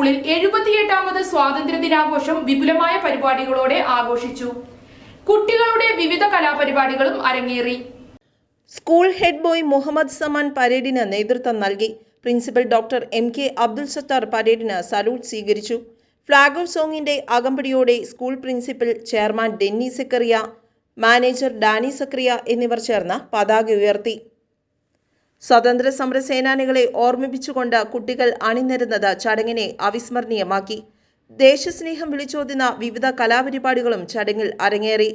സ്കൂളിൽ എഴുപത്തിയെട്ടാമത് സ്വാതന്ത്ര്യ ദിനാഘോഷം വിപുലമായ പരിപാടികളോടെ ആഘോഷിച്ചു. കുട്ടികളുടെ വിവിധ കലാപരിപാടികളും അരങ്ങേറി. School head boy Muhammad Saman പരേഡിന് നേതൃത്വം നൽകി. Principal doctor M K Abdul Sathar പരേഡിന് salute സ്വീകരിച്ചു. ഫ്ളാഗ് ഓഫ് സോങ്ങിന്റെ അകമ്പടിയോടെ school principal chairman Denny Zacharia manager Dani Zacharia എന്നിവർ ചേർന്ന് പതാക ഉയർത്തി. സ്വാതന്ത്ര്യ സമര സേനാനികളെ ഓർമ്മിപ്പിച്ചുകൊണ്ട് കുട്ടികൾ അണിനിരുന്നത് ചടങ്ങിനെ അവിസ്മരണീയമാക്കി. ദേശസ്നേഹം വിളിച്ചോതുന്ന വിവിധ കലാപരിപാടികളും ചടങ്ങിൽ അരങ്ങേറി.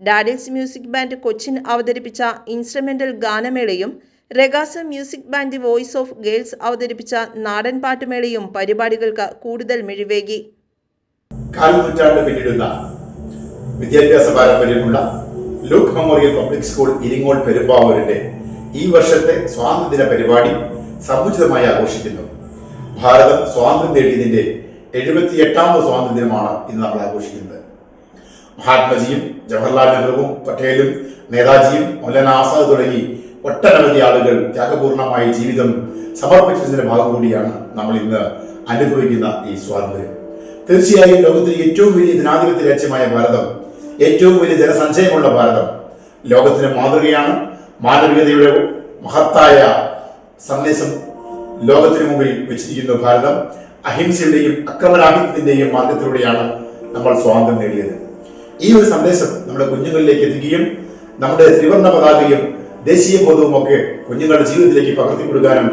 ഡാഡിൽസ് മ്യൂസിക് ബാൻഡ് കൊച്ചിൻ അവതരിപ്പിച്ച instrumental ഗാനമേളയും Ragas music band voice of girls അവതരിപ്പിച്ച നാടൻ പാട്ടുമേളയും പരിപാടികൾക്ക് കൂടുതൽ മിഴിവേകി. വിദ്യാഭ്യാസ പാരമ്പര്യമുള്ള Luke memorial public school Iringol പെരുമ്പാവൂരിന്റെ ഈ വർഷത്തെ സ്വാതന്ത്ര്യദിന പരിപാടി സമുചിതമായി ആഘോഷിക്കുന്നു. ഭാരതം സ്വാതന്ത്ര്യം നേടിയതിന്റെ എഴുപത്തി എട്ടാമത് സ്വാതന്ത്ര്യ ദിനമാണ് ഇന്ന് നമ്മൾ ആഘോഷിക്കുന്നത്. മഹാത്മജിയും ജവഹർലാൽ നെഹ്റുവും പട്ടേലും നേതാജിയും മൗലാന ആസാദ് തുടങ്ങി ഒട്ടനവധി ആളുകൾ ത്യാഗപൂർണമായ ജീവിതം സമർപ്പിച്ചതിന്റെ ഭാഗം കൂടിയാണ് നമ്മൾ ഇന്ന് അനുഭവിക്കുന്ന ഈ സ്വാതന്ത്ര്യം. തീർച്ചയായും ലോകത്തിലെ ഏറ്റവും വലിയ ജനാധിപത്യ രാജ്യമായ ഭാരതം ഏറ്റവും വലിയ ജനസഞ്ചയമുള്ള ഭാരതം ലോകത്തിന് മാതൃകയാണ്. മാനവികതയുടെ മഹത്തായ സന്ദേശം ലോകത്തിനു മുമ്പിൽ വെച്ചിരിക്കുന്നു ഭാരതം. അഹിംസയുടെയും അക്രമരാഹിത്യത്തിന്റെയും മാർഗത്തിലൂടെയാണ് നമ്മൾ സ്വാതന്ത്ര്യം നേടിയത്. ഈ ഒരു സന്ദേശം നമ്മുടെ കുഞ്ഞുങ്ങളിലേക്ക് എത്തിക്കുകയും നമ്മുടെ ത്രിവർണ പതാകയും ദേശീയ ബോധവും ഒക്കെ കുഞ്ഞുങ്ങളുടെ ജീവിതത്തിലേക്ക് പകർത്തി കൊടുക്കാനും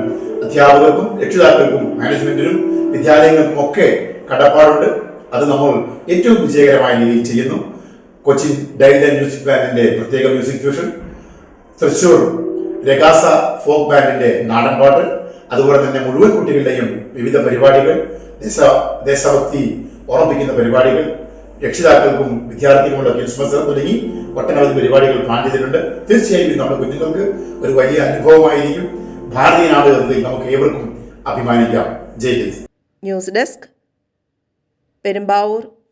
അധ്യാപകർക്കും രക്ഷിതാക്കൾക്കും മാനേജ്മെന്റിനും വിദ്യാലയങ്ങൾക്കും ഒക്കെ കടപ്പാടുണ്ട്. അത് നമ്മൾ ഏറ്റവും വിജയകരമായ രീതിയിൽ ചെയ്യുന്നു. കൊച്ചിൻ ഡൈൽ മ്യൂസിക് ബാൻഡിന്റെ പ്രത്യേക music fusion Thrissur Ragas folk ബാൻഡിന്റെ നാടൻ പാട്ട് അതുപോലെ തന്നെ മുഴുവൻ കുട്ടികളുടെയും വിവിധ പരിപാടികൾ ദേശ ദേശഭക്തി ഓർമ്മിപ്പിക്കുന്ന പരിപാടികൾ രക്ഷിതാക്കൾക്കും വിദ്യാർത്ഥികളുമുള്ള ക്രിസ്മസ് തുടങ്ങി ഒട്ടനവധി പരിപാടികൾ പ്ലാൻ ചെയ്തിട്ടുണ്ട്. തീർച്ചയായും നമ്മുടെ കുഞ്ഞുങ്ങൾക്ക് ഒരു വലിയ അനുഭവമായിരിക്കും. ഭാരതീയ നാട് എന്നതിൽ നമുക്ക് ഏവർക്കും അഭിമാനിക്കാം. Jai Hind. News desk Perumbavoor.